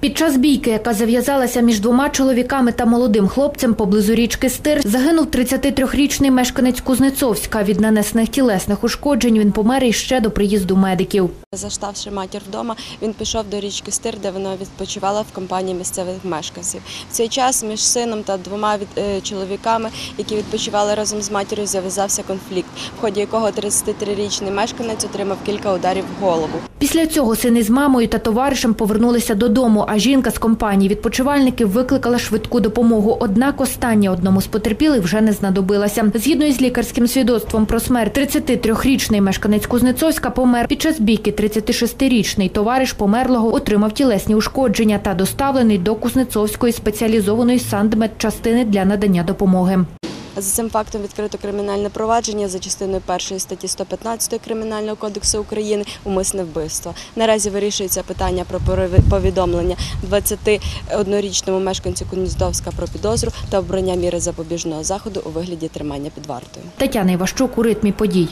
Під час бійки, яка зав'язалася між двома чоловіками та молодим хлопцем поблизу річки Стир, загинув 33-річний мешканець Кузнецовська. Від нанесених тілесних ушкоджень він помер іще до приїзду медиків. Заставши матір вдома, він пішов до річки Стир, де вона відпочивала в компанії місцевих мешканців. В цей час між сином та двома е, чоловіками, які відпочивали разом з матір'ю, зав'язався конфлікт, в ході якого 33-річний мешканець отримав кілька ударів в голову. Після цього сини з мамою та товаришем повернулися додому, а жінка з компанії відпочивальників викликала швидку допомогу. Однак остання одному з потерпілих вже не знадобилася. Згідно із лікарським свідоцтвом про смерть, 33-річний мешканець Кузнецовська помер. Під час бійки 36-річний товариш померлого отримав тілесні ушкодження та доставлений до Кузнецовської спеціалізованої сандмедчастини для надання допомоги. За цим фактом відкрито кримінальне провадження за частиною першої статті 115 Кримінального кодексу України умисне вбивство. Наразі вирішується питання про повідомлення 21-річному мешканцю Куніздовська про підозру та обрання міри запобіжного заходу у вигляді тримання під вартою. Тетяна Іващук у ритмі подій.